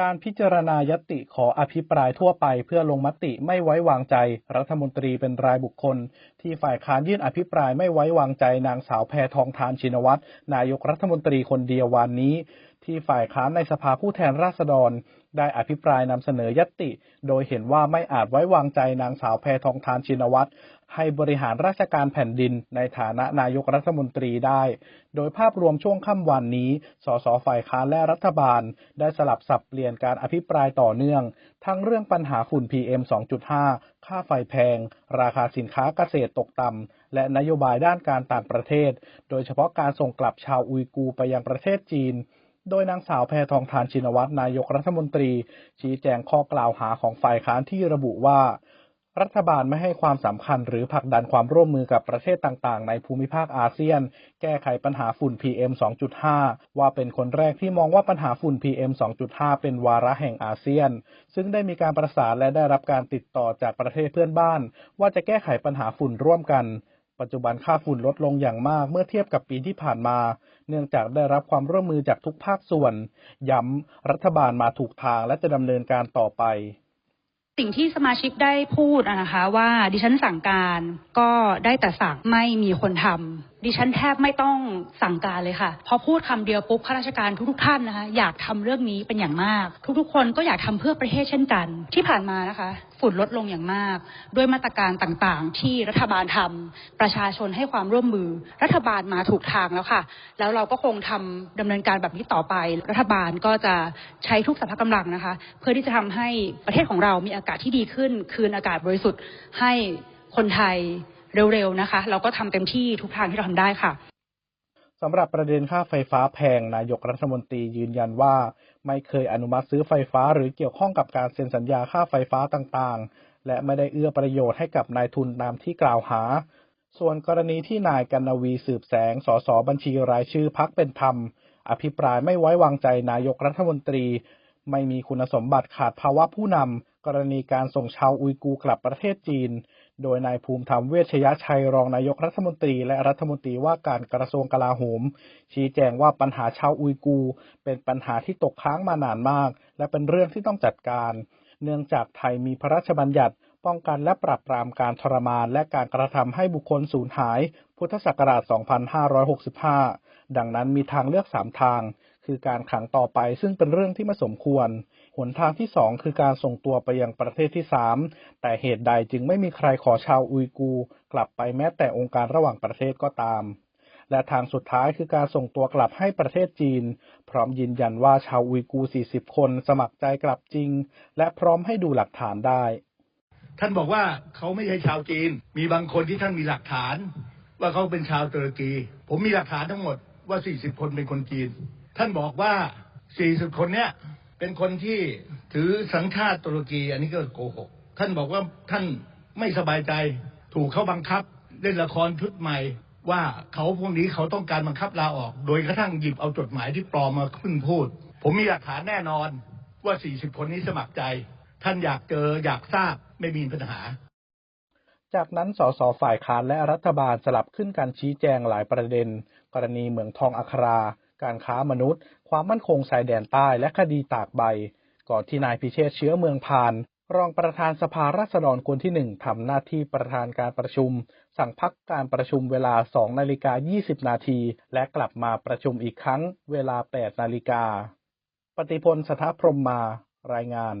การพิจารณายติขออภิปรายทั่วไปเพื่อลงมติไม่ไว้วางใจ รัฐมนตรีเป็นรายบุคคล ที่ฝ่ายค้านยื่นอภิปรายไม่ไว้วางใจนางสาวแพทองทานชินวัตรนายกรัฐมนตรีคนเดียววันนี้ ที่ฝ่ายค้านในสภาผู้แทนราษฎร ได้อภิปรายนำเสนอยติ โดยเห็นว่าไม่อาจไว้วางใจนางสาวแพทองทานชินวัตร ให้บริหารราชการแผ่นดินในฐานะนายกรัฐมนตรีได้ โดยภาพรวมช่วงค่ำวันนี้ สสฝ่ายค้านและรัฐบาล ได้สลับสับเปลี่ยนการอภิปรายต่อเนื่อง ทั้งเรื่องปัญหาฝุ่น PM 2.5 ค่าไฟแพง ราคาสินค้าเกษตรตกต่ำ และนโยบายด้านการต่างประเทศ โดยเฉพาะการส่งกลับชาวอุยกูไปยังประเทศจีนโดยนางสาวแพทองทานชินวัตรนายกรัฐมนตรี ชี้แจงข้อกล่าวหาของฝ่ายค้านที่ระบุว่า รัฐบาลไม่ให้ความสำคัญหรือผลักดันความร่วมมือกับประเทศต่างๆ ในภูมิภาคอาเซียน แก้ไขปัญหาฝุ่น PM 2.5 ว่าเป็นคนแรกที่มองว่าปัญหาฝุ่น PM 2.5 เป็นวาระแห่งอาเซียน ซึ่งได้มีการประสานและได้รับการติดต่อจากประเทศเพื่อนบ้าน ว่าจะแก้ไขปัญหาฝุ่นร่วมกัน ปัจจุบันค่าฝุ่นลดลงอย่างมากเมื่อเทียบกับปีที่ผ่านมา เนื่องจากได้รับความร่วมมือจากทุกภาคส่วน ย้ำรัฐบาลมาถูกทางและจะดำเนินการต่อไป สิ่งที่สมาชิกได้พูดนะคะว่าดิฉันสั่งการก็ได้แต่สั่งไม่มีคนทำ ดิฉันแทบไม่ต้องสั่งการเลยค่ะ พอพูดคำเดียวปุ๊บข้าราชการทุกๆท่านนะคะอยากทำเรื่องนี้เป็นอย่างมาก ทุกๆ คนก็อยากทำเพื่อประเทศเช่นกัน ที่ผ่านมานะคะ ฝุ่นลดลงอย่างมาก ด้วยมาตรการต่างๆ ที่รัฐบาลทำประชาชนให้ความร่วมมือ รัฐบาลมาถูกทางแล้วค่ะ แล้วเราก็คงทำดำเนินการแบบนี้ต่อไป รัฐบาลก็จะใช้ทุกสรรพกำลังนะคะ เพื่อที่จะทำให้ประเทศของเรามีอากาศที่ดีขึ้น คืนอากาศบริสุทธิ์ให้คนไทย เร็วๆนะคะ เราก็ทำเต็มที่ทุกทางที่เราทำได้ค่ะสำหรับประเด็นค่าไฟฟ้าแพงนายกรัฐมนตรียืนยันว่า ไม่เคยอนุมัติซื้อไฟฟ้าหรือเกี่ยวข้องกับการเซ็นสัญญาค่าไฟฟ้าต่างๆ และไม่ได้เอื้อประโยชน์ให้กับนายทุนตามที่กล่าวหา ส่วนกรณีที่นายกันนวีสืบแสงสสบัญชีรายชื่อพักเป็นธรรม อภิปรายไม่ไว้วางใจนายกรัฐมนตรี ไม่มีคุณสมบัติขาดภาวะผู้นำกรณีการส่งชาวอุยกูกลับประเทศจีน โดยนายภูมิธรรมเวชยชัยรองนายกรัฐมนตรี และรัฐมนตรีว่าการกระทรวงกลาโหม ชี้แจงว่าปัญหาชาวอุยกู เป็นปัญหาที่ตกค้างมานานมาก และเป็นเรื่องที่ต้องจัดการ เนื่องจากไทยมีพระราชบัญญัติป้องกันและปราบปรามการทรมานและการกระทำให้บุคคลสูญหาย พุทธศักราช 2565 ดังนั้นมีทางเลือก 3 ทาง คือการขังต่อไปซึ่งเป็นเรื่องที่ไม่สมควร หนทางที่สองคือการส่งตัวไปยังประเทศที่สาม แต่เหตุใดจึงไม่มีใครขอชาวอุยกูกลับไปแม้แต่องค์การระหว่างประเทศก็ตาม และทางสุดท้ายคือการส่งตัวกลับให้ประเทศจีน พร้อมยืนยันว่าชาวอุยกู 40 คนสมัครใจกลับจริง และพร้อมให้ดูหลักฐานได้ ท่านบอกว่าเขาไม่ใช่ชาวจีน มีบางคนที่ท่านมีหลักฐาน ว่าเขาเป็นชาวตุรกี ผมมีหลักฐานทั้งหมดว่า 40 คนเป็นคนจีน ท่านบอกว่า 40 คนเนี้ย เป็นคนที่ถือสัญชาติตุรกี อันนี้ก็โกหก ท่านบอกว่าท่านไม่สบายใจถูกเขาบังคับ เล่นละครชุดใหม่ว่าเขาพวกนี้เขาต้องการบังคับลาออก โดยกระทั่งหยิบเอาจดหมายที่ปลอมมาขึ้นพูด ผมมีหลักฐานแน่นอนว่า 40 คนนี้สมัครใจ ท่านอยากเจออยากทราบไม่มีปัญหา จากนั้นสสฝ่ายค้านและรัฐบาลสลับขึ้นการชี้แจงหลายประเด็น กรณีเหมืองทองอัครา การค้ามนุษย์ ความมั่นคงชายแดนใต้ และคดีตากใบ ก่อนที่นายพิเชษเชื้อเมืองพาน รองประธานสภาราษฎรคนที่หนึ่งทำหน้าที่ประธานการประชุม สั่งพักการประชุมเวลา 2 นาฬิกา 20 นาที และกลับมาประชุมอีกครั้ง เวลา 8 นาฬิกา ปฏิพลสถาพรมมา รายงาน